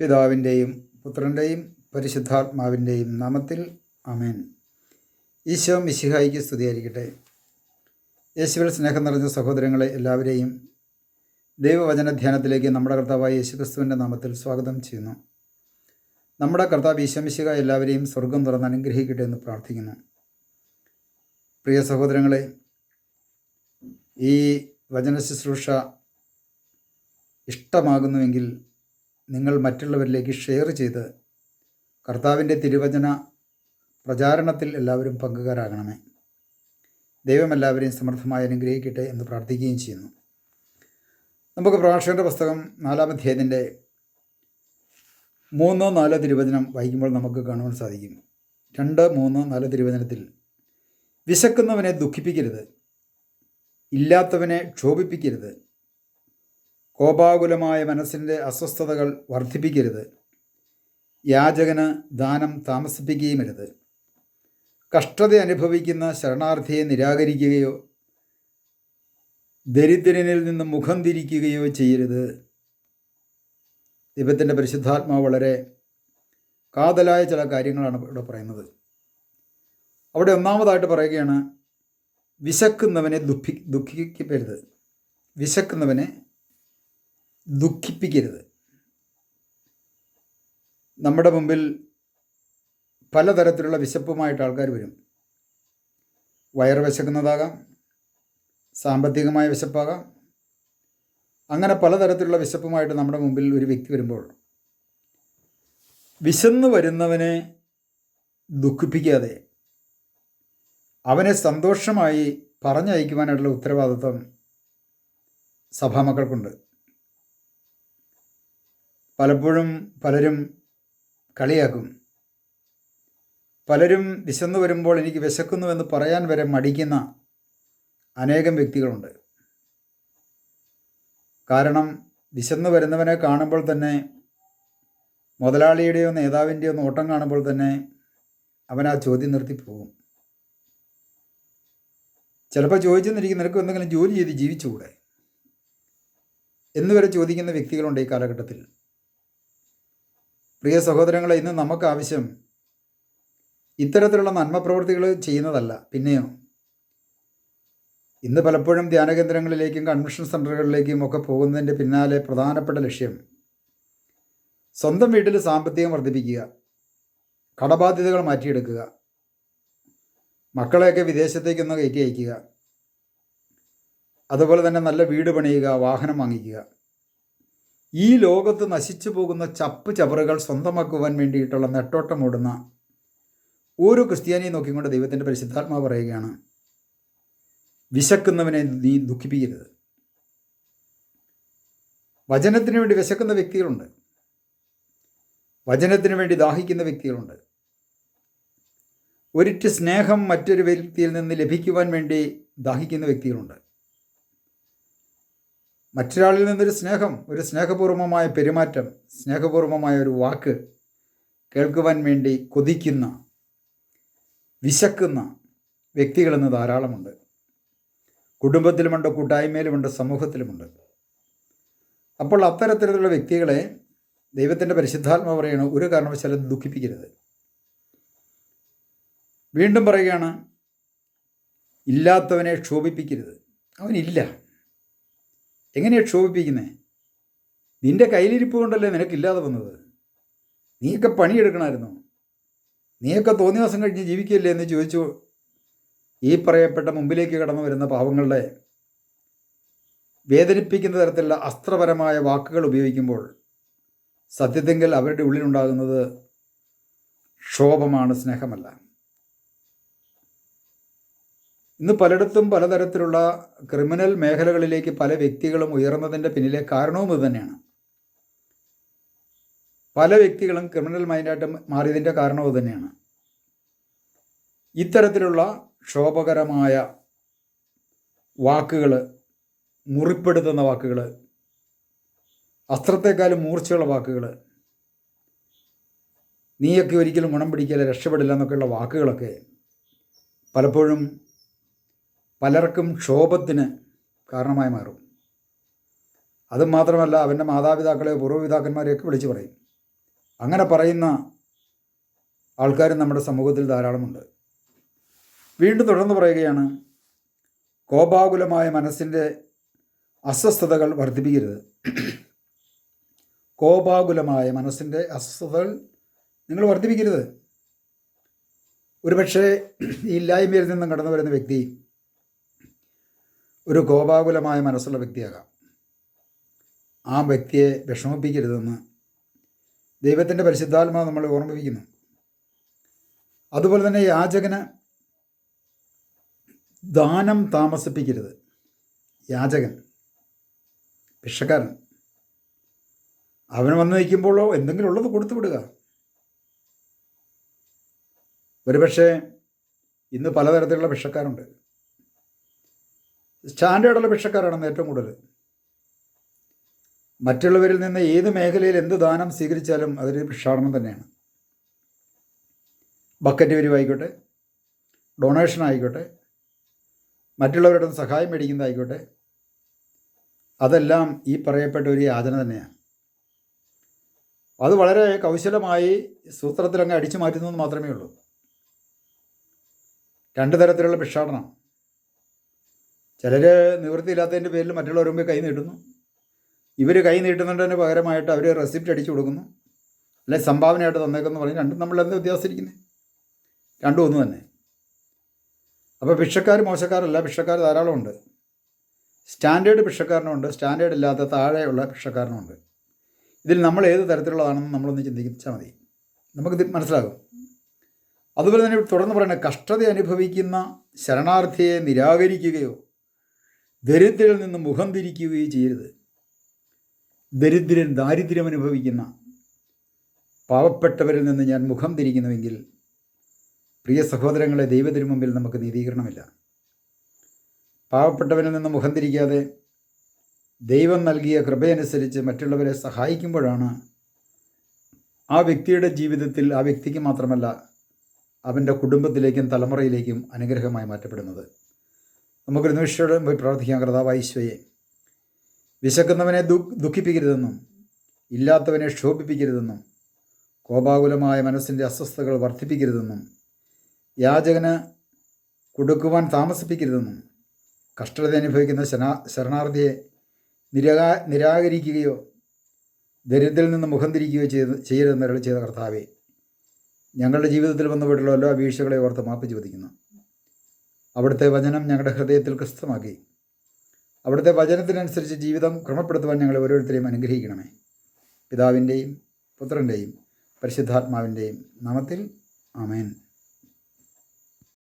പിതാവിന്റെയും പുത്രന്റെയും പരിശുദ്ധാത്മാവിന്റെയും നാമത്തിൽ അമേൻ ഈശോ മിശിഹായിക്ക് സ്തുതിയായിരിക്കട്ടെ. യേശുവിൽ സ്നേഹം നിറഞ്ഞ സഹോദരങ്ങളെ എല്ലാവരെയും ദൈവവചന ധ്യാനത്തിലേക്ക് നമ്മുടെ കർത്താവായ യേശുക്രിസ്തുവിന്റെ നാമത്തിൽ സ്വാഗതം ചെയ്യുന്നു. നമ്മുടെ കർത്താവ് ഈശമിശിക എല്ലാവരെയും സ്വർഗം തുറന്ന് അനുഗ്രഹിക്കട്ടെ എന്ന് പ്രാർത്ഥിക്കുന്നു. പ്രിയ സഹോദരങ്ങളെ ഈ വചന ശുശ്രൂഷ ഇഷ്ടമാകുന്നുവെങ്കിൽ നിങ്ങൾ മറ്റുള്ളവരിലേക്ക് ഷെയർ ചെയ്ത് കർത്താവിന്റെ തിരുവചന പ്രചാരണത്തിൽ എല്ലാവരും പങ്കുകാരാകണമേ. ദൈവം എല്ലാവരെയും സമർത്ഥമായി അനുഗ്രഹിക്കട്ടെ എന്ന് പ്രാർത്ഥിക്കുകയും ചെയ്യുന്നു. നമുക്ക് പ്രഭാഷകന്റെ പുസ്തകം നാലാം അധ്യായത്തിന്റെ മൂന്നോ നാലോ തിരുവചനം വായിക്കുമ്പോൾ നമുക്ക് കാണുവാൻ സാധിക്കും. രണ്ട് മൂന്ന് നാല് തിരുവചനത്തിൽ വിശക്കുന്നവനെ ദുഃഖിപ്പിക്കരുത് ഇല്ലാത്തവനെ ക്ഷോഭിപ്പിക്കരുത് കോപാകുലമായ മനസ്സിന്റെ അസ്വസ്ഥതകൾ വർദ്ധിപ്പിക്കരുത്. യാചകന് ദാനം താമസിപ്പിക്കുകയുമരുത്. കഷ്ടത അനുഭവിക്കുന്ന ശരണാർത്ഥിയെ നിരാകരിക്കുകയോ ദരിദ്രനിൽ നിന്ന് മുഖം തിരിക്കുകയോ ചെയ്യരുത്. ദൈവത്തിന്റെ പരിശുദ്ധാത്മാവ് വളരെ കാതലായ ചില കാര്യങ്ങളാണ് ഇവിടെ പറയുന്നത്. അവിടെ ഒന്നാമതായിട്ട് പറയുകയാണ് വിശക്കുന്നവനെ ദുഃഖി ദുഃഖിക്കരുത്. വിശക്കുന്നവനെ ദുഃഖിപ്പിക്കരുത്. നമ്മുടെ മുമ്പിൽ പലതരത്തിലുള്ള വിശപ്പുമായിട്ട് ആൾക്കാർ വരും. വയറ് വിശക്കുന്നതാകാം സാമ്പത്തികമായ വിശപ്പാകാം. അങ്ങനെ പലതരത്തിലുള്ള വിശപ്പുമായിട്ട് നമ്മുടെ മുമ്പിൽ ഒരു വ്യക്തി വരുമ്പോൾ വിശന്ന് വരുന്നവനെ ദുഃഖിപ്പിക്കാതെ അവനെ സന്തോഷമായി പറഞ്ഞയക്കുവാനായിട്ടുള്ള ഉത്തരവാദിത്വം സഭാമക്കൾക്കുണ്ട്. പലപ്പോഴും പലരും കളിയാക്കും. പലരും വിശന്നു വരുമ്പോൾ എനിക്ക് വിശക്കുന്നുവെന്ന് പറയാൻ വരെ മടിക്കുന്ന അനേകം വ്യക്തികളുണ്ട്. കാരണം വിശന്നു വരുന്നവനെ കാണുമ്പോൾ തന്നെ മുതലാളിയുടെയോ നേതാവിന്റെയോ നോട്ടം കാണുമ്പോൾ തന്നെ അവൻ ആ ചോദ്യം നിർത്തി പോകും. ചിലപ്പോൾ ചോദിച്ചെന്നിരിക്കും നിനക്ക് എന്തെങ്കിലും ജോലി ചെയ്ത് ജീവിച്ചുകൂടെ? എന്നുവരെ ചോദിക്കുന്ന വ്യക്തികളുണ്ട് ഈ കാലഘട്ടത്തിൽ. പ്രിയ സഹോദരങ്ങളെ ഇന്ന് നമുക്ക് ആവശ്യം ഇത്തരത്തിലുള്ള നന്മ പ്രവൃത്തികൾ ചെയ്യുന്നതല്ല. പിന്നെയോ? ഇന്ന് പലപ്പോഴും ധ്യാനകേന്ദ്രങ്ങളിലേക്കും കൺവെൻഷൻ സെന്ററുകളിലേക്കും ഒക്കെ പോകുന്നതിന്റെ പിന്നാലെ പ്രധാനപ്പെട്ട ലക്ഷ്യം സ്വന്തം വീട്ടിൽ സാമ്പത്തികം വർദ്ധിപ്പിക്കുക കടബാധ്യതകൾ മാറ്റിയെടുക്കുക മക്കളെയൊക്കെ വിദേശത്തേക്കൊന്ന് കയറ്റി അയക്കുക അതുപോലെ തന്നെ നല്ല വീട് പണിയുക വാഹനം വാങ്ങിക്കുക. ഈ ലോകത്ത് നശിച്ചു പോകുന്ന ചപ്പ് ചവറുകൾ സ്വന്തമാക്കുവാൻ വേണ്ടിയിട്ടുള്ള നെട്ടോട്ടമോടുന്ന ഓരോ ക്രിസ്ത്യാനിയെ നോക്കിക്കൊണ്ട് ദൈവത്തിന്റെ പരിശുദ്ധാത്മാവ് പറയുകയാണ് വിശക്കുന്നവനെ നീ ദുഃഖിപ്പിക്കരുത്. വചനത്തിന് വേണ്ടി വിശക്കുന്ന വ്യക്തികളുണ്ട്. വചനത്തിന് വേണ്ടി ദാഹിക്കുന്ന വ്യക്തികളുണ്ട്. ഒരിറ്റ് സ്നേഹം മറ്റൊരു വ്യക്തിയിൽ നിന്ന് ലഭിക്കുവാൻ വേണ്ടി ദാഹിക്കുന്ന വ്യക്തികളുണ്ട്. മറ്റൊരാളിൽ നിന്നൊരു സ്നേഹം ഒരു സ്നേഹപൂർവമായ പെരുമാറ്റം സ്നേഹപൂർവമായ ഒരു വാക്ക് കേൾക്കുവാൻ വേണ്ടി കൊതിക്കുന്ന വിശക്കുന്ന വ്യക്തികളെന്ന് ധാരാളമുണ്ട്. കുടുംബത്തിലുമുണ്ട് കൂട്ടായ്മയിലുമുണ്ട് സമൂഹത്തിലുമുണ്ട്. അപ്പോൾ അത്തരത്തിലുള്ള വ്യക്തികളെ ദൈവത്തിന്റെ പരിശുദ്ധാത്മ പറയണ ഒരു കാരണവശാലും ദുഃഖിപ്പിക്കരുത്. വീണ്ടും പറയുകയാണ് ഇല്ലാത്തവനെ ക്ഷോഭിപ്പിക്കരുത്. അവനില്ല. എങ്ങനെയാണ് ക്ഷോഭിപ്പിക്കുന്നത് നിന്റെ കയ്യിലിരിപ്പ് കൊണ്ടല്ലേ നിനക്കില്ലാതെ വന്നത്? നീയൊക്കെ പണിയെടുക്കണമായിരുന്നു നീയൊക്കെ തോന്നിയ ദിവസം കഴിഞ്ഞ് ജീവിക്കല്ലേ എന്ന് ചോദിച്ചു? ഈ പറയപ്പെട്ട മുമ്പിലേക്ക് കടന്നു വരുന്ന പാവങ്ങളുടെ വേദനിപ്പിക്കുന്ന തരത്തിലുള്ള അസ്ത്രപരമായ വാക്കുകൾ ഉപയോഗിക്കുമ്പോൾ സത്യത്തെങ്കിൽ അവരുടെ ഉള്ളിലുണ്ടാകുന്നത് ക്ഷോഭമാണ് സ്നേഹമല്ല. ഇന്ന് പലയിടത്തും പലതരത്തിലുള്ള ക്രിമിനൽ മേഖലകളിലേക്ക് പല വ്യക്തികളും ഉയർന്നതിന്റെ പിന്നിലെ കാരണവും ഇതുതന്നെയാണ് പല വ്യക്തികളും ക്രിമിനൽ മൈൻഡായിട്ട് മാറിയതിന്റെ കാരണവും ഇതുതന്നെയാണ് ഇത്തരത്തിലുള്ള ക്ഷോഭകരമായ വാക്കുകൾ മുറിപ്പെടുത്തുന്ന വാക്കുകൾ അസ്ത്രത്തെക്കാളും മൂർച്ചയുള്ള വാക്കുകൾ നീയൊക്കെ ഒരിക്കലും ഗുണം പിടിക്കില്ല രക്ഷപ്പെടില്ല എന്നൊക്കെയുള്ള വാക്കുകളൊക്കെ പലപ്പോഴും പലർക്കും ക്ഷോഭത്തിന് കാരണമായി മാറും. അതും മാത്രമല്ല അവന്റെ മാതാപിതാക്കളെയോ പൂർവപിതാക്കന്മാരെയൊക്കെ വിളിച്ചു പറയും. അങ്ങനെ പറയുന്ന ആൾക്കാരും നമ്മുടെ സമൂഹത്തിൽ ധാരാളമുണ്ട്. വീണ്ടും തുടർന്ന് പറയുകയാണ് കോപാകുലമായ മനസ്സിന്റെ അസ്വസ്ഥതകൾ വർദ്ധിപ്പിക്കരുത്. കോപാകുലമായ മനസ്സിന്റെ അസ്വസ്ഥതകൾ നിങ്ങൾ വർദ്ധിപ്പിക്കരുത്. ഒരുപക്ഷെ ഈ ഇല്ലായ്മയിൽ നിന്നും കടന്നു വരുന്ന വ്യക്തി ഒരു കോപാകുലമായ മനസ്സുള്ള വ്യക്തിയാകാം. ആ വ്യക്തിയെ വിഷമിപ്പിക്കരുതെന്ന് ദൈവത്തിന്റെ പരിശുദ്ധാത്മാവ് നമ്മൾ ഓർമ്മിപ്പിക്കുന്നു. അതുപോലെ തന്നെ യാചകന് ദാനം താമസിപ്പിക്കരുത്. യാചകൻ ഭിക്ഷക്കാരൻ അവന് വന്ന് നിൽക്കുമ്പോഴോ എന്തെങ്കിലും ഉള്ളത് കൊടുത്തു വിടുക. ഒരുപക്ഷെ ഇന്ന് പലതരത്തിലുള്ള ഭിക്ഷക്കാരുണ്ട്. സ്റ്റാൻഡേർഡുള്ള ഭിക്ഷക്കാരാണെന്ന് ഏറ്റവും കൂടുതൽ. മറ്റുള്ളവരിൽ നിന്ന് ഏത് മേഖലയിൽ എന്ത് ദാനം സ്വീകരിച്ചാലും അതൊരു ഭിക്ഷാടനം തന്നെയാണ്. ബക്കറ്റ് വരുവായിക്കോട്ടെ ഡൊണേഷൻ ആയിക്കോട്ടെ മറ്റുള്ളവരുടെ സഹായം മേടിക്കുന്നതായിക്കോട്ടെ അതെല്ലാം ഈ പറയപ്പെട്ട ഒരു യാചന തന്നെയാണ്. അത് വളരെ കൗശലമായി സൂത്രത്തിലങ്ങ് അടിച്ചു മാറ്റുന്നത് മാത്രമേ ഉള്ളൂ. രണ്ട് തരത്തിലുള്ള ഭിക്ഷാടനം. ചിലർ നിവൃത്തിയില്ലാത്തതിന്റെ പേരിൽ മറ്റുള്ളവർ മുമ്പ് കൈ നീട്ടുന്നു. ഇവർ കൈ നീട്ടുന്നതിന് പകരമായിട്ട് അവർ റെസിപ്റ്റ് അടിച്ചു കൊടുക്കുന്നു. അല്ലെ സംഭാവനയായിട്ട് തന്നേക്കെന്ന് പറഞ്ഞ് രണ്ടും നമ്മൾ എന്താ വ്യത്യാസത്തിരിക്കുന്നത് രണ്ടും ഒന്ന് തന്നെ. അപ്പോൾ ഭിക്ഷക്കാർ മോശക്കാരല്ല ഭിക്ഷക്കാർ ധാരാളമുണ്ട് സ്റ്റാൻഡേർഡ് ഭിക്ഷക്കാരനുണ്ട് സ്റ്റാൻഡേർഡ് ഇല്ലാത്ത താഴെയുള്ള ഭിക്ഷക്കാരനുണ്ട് ഇതിൽ നമ്മൾ ഏത് തരത്തിലുള്ളതാണെന്ന് നമ്മളൊന്ന് ചിന്തിച്ചാൽ മതി. നമുക്കിത് മനസ്സിലാകും. അതുപോലെ തന്നെ തുടർന്ന് പറയുന്നത് കഷ്ടത അനുഭവിക്കുന്ന ശരണാർത്ഥിയെ നിരാകരിക്കുകയോ ദരിദ്രരിൽ നിന്ന് മുഖം തിരിക്കുകയും ചെയ്യരുത്. ദരിദ്രൻ ദാരിദ്ര്യം അനുഭവിക്കുന്ന പാവപ്പെട്ടവരിൽ നിന്ന് ഞാൻ മുഖം തിരിക്കുന്നുവെങ്കിൽ പ്രിയ സഹോദരങ്ങളെ ദൈവത്തിനു മുമ്പിൽ നമുക്ക് നീതീകരണമില്ല. പാവപ്പെട്ടവരിൽ നിന്ന് മുഖം തിരിക്കാതെ ദൈവം നൽകിയ കൃപയനുസരിച്ച് മറ്റുള്ളവരെ സഹായിക്കുമ്പോഴാണ് ആ വ്യക്തിയുടെ ജീവിതത്തിൽ ആ വ്യക്തിക്ക് മാത്രമല്ല അവന്റെ കുടുംബത്തിലേക്കും തലമുറയിലേക്കും അനുഗ്രഹമായി മാറ്റപ്പെടുന്നത്. നമുക്കൊരു നിമിഷം പോയി പ്രാർത്ഥിക്കാം കർത്താവായിശ്വയെ വിശക്കുന്നവനെ ദു ദുഃഖിപ്പിക്കരുതെന്നും ഇല്ലാത്തവനെ ക്ഷോഭിപ്പിക്കരുതെന്നും കോപാകുലമായ മനസ്സിന്റെ അസ്വസ്ഥതകൾ വർദ്ധിപ്പിക്കരുതെന്നും യാചകന് കൊടുക്കുവാൻ താമസിപ്പിക്കരുതെന്നും കഷ്ടത അനുഭവിക്കുന്ന ശരണാ ശരണാർത്ഥിയെ നിരാ നിരാകരിക്കുകയോ ദരിദ്രയിൽ നിന്ന് മുഖം തിരിക്കുകയോ ചെയ്ത് ചെയ്യരുതെന്ന് അരളി ചെയ്ത കർത്താവെ ഞങ്ങളുടെ ജീവിതത്തിൽ വന്നുപോയിട്ടുള്ള എല്ലാ വീഴ്ചകളെ ഓർത്ത് മാപ്പ് ചോദിക്കുന്നു. അവിടുത്തെ വചനം ഞങ്ങളുടെ ഹൃദയത്തിൽ ക്രിസ്തമാക്കി അവിടുത്തെ വചനത്തിനനുസരിച്ച് ജീവിതം ക്രമപ്പെടുത്തുവാൻ ഞങ്ങളെ ഓരോരുത്തരെയും അനുഗ്രഹിക്കണമേ. പിതാവിന്റെയും പുത്രന്റെയും പരിശുദ്ധാത്മാവിന്റെയും നാമത്തിൽ ആമേൻ.